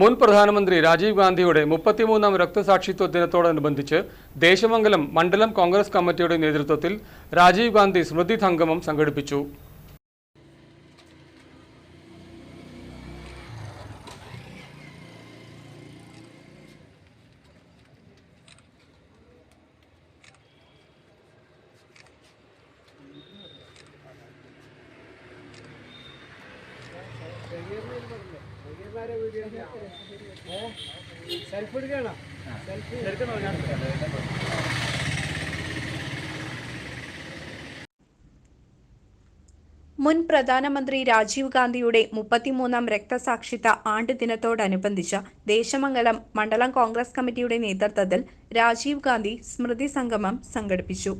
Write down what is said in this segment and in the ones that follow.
മുൻ പ്രധാനമന്ത്രി രാജീവ് ഗാന്ധിയുടെ മുപ്പത്തിമൂന്നാം രക്തസാക്ഷിത്വ ദിനത്തോടനുബന്ധിച്ച് ദേശമംഗലം മണ്ഡലം കോൺഗ്രസ് കമ്മിറ്റിയുടെ നേതൃത്വത്തിൽ രാജീവ് ഗാന്ധി സ്മൃതി സംഗമം സംഘടിപ്പിച്ചു. മുൻ പ്രധാനമന്ത്രി രാജീവ് ഗാന്ധിയുടെ മുപ്പത്തിമൂന്നാം രക്തസാക്ഷിത്വ ആണ്ട് ദിനത്തോടനുബന്ധിച്ച് ദേശമംഗലം മണ്ഡലം കോൺഗ്രസ് കമ്മിറ്റിയുടെ നേതൃത്വത്തിൽ രാജീവ് ഗാന്ധി സ്മൃതി സംഗമം സംഘടിപ്പിച്ചു.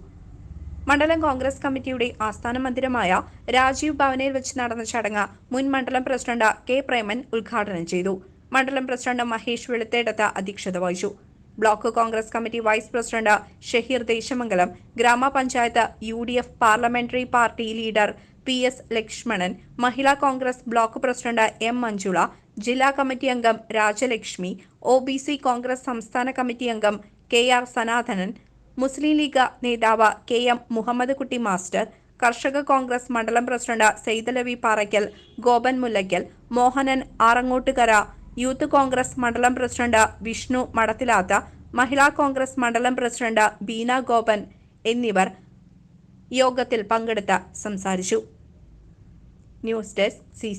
മണ്ഡലം കോൺഗ്രസ് കമ്മിറ്റിയുടെ ആസ്ഥാന മന്ദിരമായ രാജീവ് ഭവനിൽ വെച്ച് നടന്ന ചടങ്ങ് മുൻ മണ്ഡലം പ്രസിഡന്റ് കെ പ്രേമൻ ഉദ്ഘാടനം ചെയ്തു. മണ്ഡലം പ്രസിഡന്റ് മഹേഷ് വെളുത്തേടത്ത് അധ്യക്ഷത വഹിച്ചു. Block Congress committee vice president Shaheer Desamangalam ഗ്രാമപഞ്ചായത്ത് U D F parliamentary party leader P S Lakshmanan Mahila Congress block president M Manjula ജില്ലാ കമ്മിറ്റി അംഗം രാജലക്ഷ്മി ഒ കോൺഗ്രസ് സംസ്ഥാന കമ്മിറ്റി അംഗം K R Sanathanan Muslim league നേതാവ് K M Muhammed Kutty master കർഷക കോൺഗ്രസ് മണ്ഡലം president Saithalavi Parakkal Gopan Mullakkal Mohanan Arangottukara youth Congress മണ്ഡലം president Vishnu മടത്തിലാത്ത Mahila Congress മണ്ഡലം president Beena Gopan എന്നിവർ യോഗത്തിൽ പങ്കെടുത്ത് സംസാരിച്ചു. News desk C